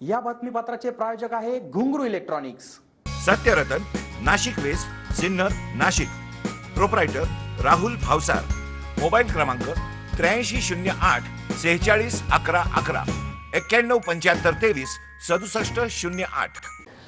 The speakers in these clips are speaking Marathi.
या बातमीपत्राचे प्रायोजक आहे Ghungroo electronics. Satyaratan Nashik west Sinnar Nashik. Proprietor Rahul Bhavsar. Mobile क्रमांक त्र्याऐंशी शून्य आठ सेहेचाळीस अकरा अकरा. एक्क्याण्णव पंच्याहत्तर तेवीस सदुसष्ट शून्य आठ.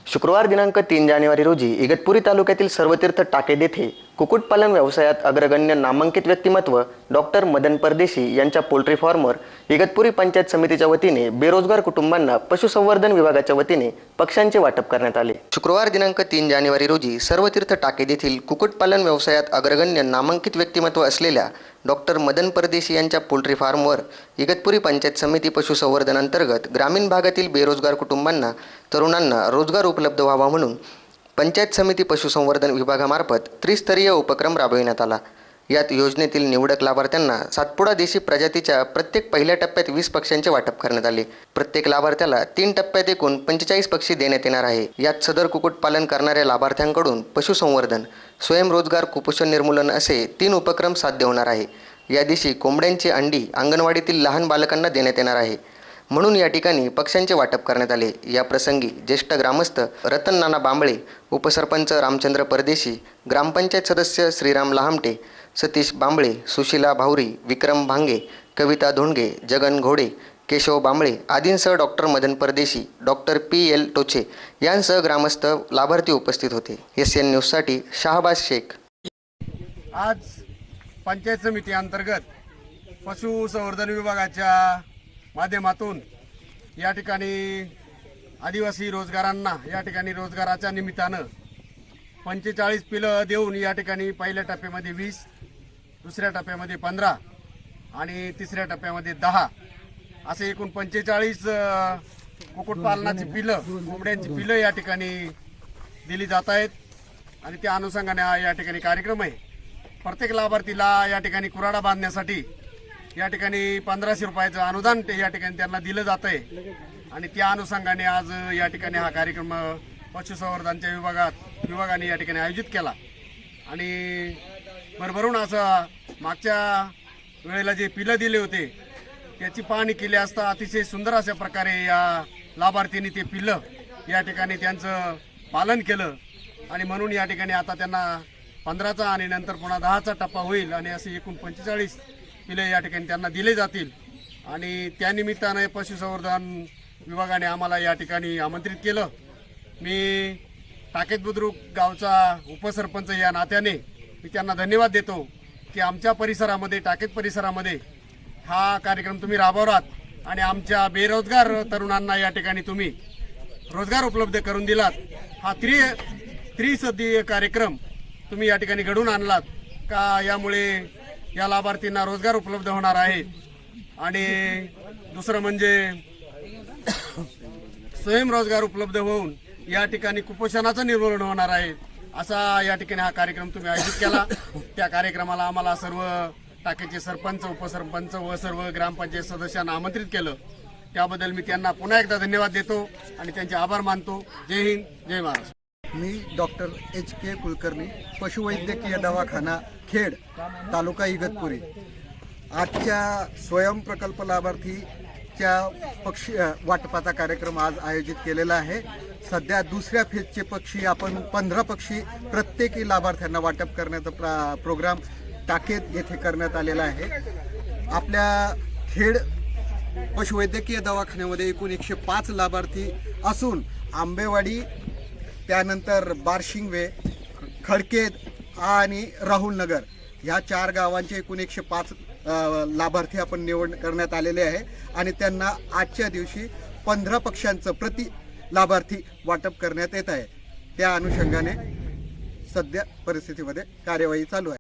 शुक्रवार दिनांक तीन जानेवारी रोजी इगतपुरी तालुक्यातील सर्वतीर्थ टाकेद येथे कुक्कुटपालन व्यवसायात अग्रगण्य नामांकित व्यक्तिमत्व डॉक्टर मदन परदेशी यांच्या पोल्ट्री फार्मवर इगतपुरी पंचायत समितीच्या वतीने बेरोजगार कुटुंबांना पशुसंवर्धन विभागाच्या वतीने पक्ष्यांचे वाटप करण्यात आले. शुक्रवार दिनांक तीन जानेवारी रोजी सर्वतीर्थ टाकेद येथील कुक्कुटपालन व्यवसायात अग्रगण्य नामांकित व्यक्तिमत्व असलेल्या डॉक्टर मदन परदेशी यांच्या पोल्ट्री फार्मवर इगतपुरी पंचायत समिती पशुसंवर्धन अंतर्गत ग्रामीण भागातील बेरोजगार कुटुंबांना तरुणांना रोजगार उपलब्ध व्हावा म्हणून पंचायत समिती पशुसंवर्धन विभागामार्फत त्रिस्तरीय उपक्रम राबविण्यात आला. यात योजनेतील निवडक लाभार्थ्यांना सातपुडा देशी प्रजातीच्या प्रत्येक पहिल्या टप्प्यात वीस पक्ष्यांचे वाटप करण्यात आले. प्रत्येक लाभार्थ्याला तीन टप्प्यात एकूण पंचेचाळीस पक्षी देण्यात येणार आहे. यात सदर कुक्कुटपालन करणाऱ्या लाभार्थ्यांकडून पशुसंवर्धन स्वयंरोजगार कुपोषण निर्मूलन असे तीन उपक्रम साध्य होणार आहे. या दिवशी कोंबड्यांची अंडी अंगणवाडीतील लहान बालकांना देण्यात येणार आहे. म्हणून या ठिकाणी पक्ष्यांचे वाटप करण्यात आले. या प्रसंगी ज्येष्ठ ग्रामस्थ रतन नाना बांबळे उपसरपंच रामचंद्र परदेशी ग्रामपंचायत सदस्य श्रीराम लहामटे सतीश बांबळे सुशीला भावरी विक्रम भांगे कविता धोंडगे जगन घोडे केशव बांबळे आदींसह doctor Madan Pardeshi doctor P L टोचे यांसह ग्रामस्थ लाभार्थी उपस्थित होते. एस एन न्यूजसाठी शाहबाज शेख. आज पंचायत समिती अंतर्गत पशुसंवर्धन विभागाच्या माध्यमातून या ठिकाणी आदिवासी रोजगारांना या ठिकाणी रोजगाराच्या निमित्तानं पंचेचाळीस पिलं देऊन या ठिकाणी पहिल्या टप्प्यामध्ये वीस दुसऱ्या टप्प्यामध्ये पंधरा आणि तिसऱ्या टप्प्यामध्ये दहा. असे एकूण पंचेचाळीस कुक्कुटपालनाची पिलं कोंबड्यांची पिलं या ठिकाणी दिली जात आहेत आणि त्या अनुषंगाने हा या ठिकाणी कार्यक्रम आहे. प्रत्येक लाभार्थीला या ठिकाणी कुराडा बांधण्यासाठी या ठिकाणी पंधराशे रुपयाचं अनुदान ते या ठिकाणी त्यांना दिलं जात आहे आणि त्या अनुषंगाने आज या ठिकाणी हा कार्यक्रम पशुसंवर्धनच्या विभागात विभागाने या ठिकाणी आयोजित केला. आणि भरभरून असं मागच्या वेळेला जे पिलं दिले होते त्याची पाहणी केली असता अतिशय सुंदर अशा प्रकारे या लाभार्थींनी ते पिलं. या ठिकाणी त्यांचं पालन केलं. आणि म्हणून या ठिकाणी आता त्यांना पंधराचा आणि नंतर पुन्हा दहाचा टप्पा होईल. आणि असे एकूण पंचेचाळीस पिले या ठिकाणी त्यांना दिले जातील. आणि त्यानिमित्ताने पशुसंवर्धन विभागाने आम्हाला या ठिकाणी आमंत्रित केलं. मी टाकेत बुद्रुक गावचा उपसरपंच या नात्याने मी त्यांना धन्यवाद देतो की आमच्या परिसरामध्ये टाकेत परिसरामध्ये हा कार्यक्रम तुम्ही राबवलात आणि आमच्या बेरोजगार तरुणांना या ठिकाणी तुम्ही रोजगार उपलब्ध करून दिलात. हा त्रि त्रिसदीय कार्यक्रम तुम्ही या ठिकाणी घडून आणलात का यामुळे या लाभार्थींना रोजगार उपलब्ध होणार आहे. आणि दुसरं म्हणजे स्वयंरोजगार उपलब्ध होऊन या ठिकाणी कुपोषणाचं निर्मूलन होणार आहे. असा या ठिकाणी हा कार्यक्रम तुम्ही आयोजित केला. त्या कार्यक्रमाला आम्हाला सर्व टाकेचे सरपंच उपसरपंच व सर्व ग्रामपंचायत सदस्यांना आमंत्रित केलं. त्याबद्दल मी त्यांना पुन्हा एकदा धन्यवाद देतो आणि त्यांचे आभार मानतो. जय हिंद जय महाराष्ट्र. मी डॉक्टर एच के कुलकर्णी पशुवैद्यकीय दवाखाना खेड तालुका इगतपुरी. आजच्या स्वयंप्रकल्प लाभार्थीच्या पक्षी वाटपाचा कार्यक्रम आज आयोजित केलेला आहे. सध्या दुसऱ्या फेजचे पक्षी आपण पंधरा पक्षी प्रत्येकी लाभार्थ्यांना वाटप करण्याचा प्रा प्रोग्राम टाकेत येथे करण्यात आलेला आहे. आपल्या खेड पशुवैद्यकीय दवाखान्यामध्ये एकूण एकशे पाच लाभार्थी असून आंबेवाडी त्यानंतर बारशिंगवे खडकेत आणि राहुल नगर ह्या चार गावांचे एकूण एकशे पाच लाभार्थी आपण निवड करण्यात आलेले आहे. आणि त्यांना आजच्या दिवशी पंधरा पक्षांचं प्रति लाभार्थी वाटप करण्यात येत आहे. त्या अनुषंगाने सध्या परिस्थितीमध्ये कार्यवाही चालू आहे.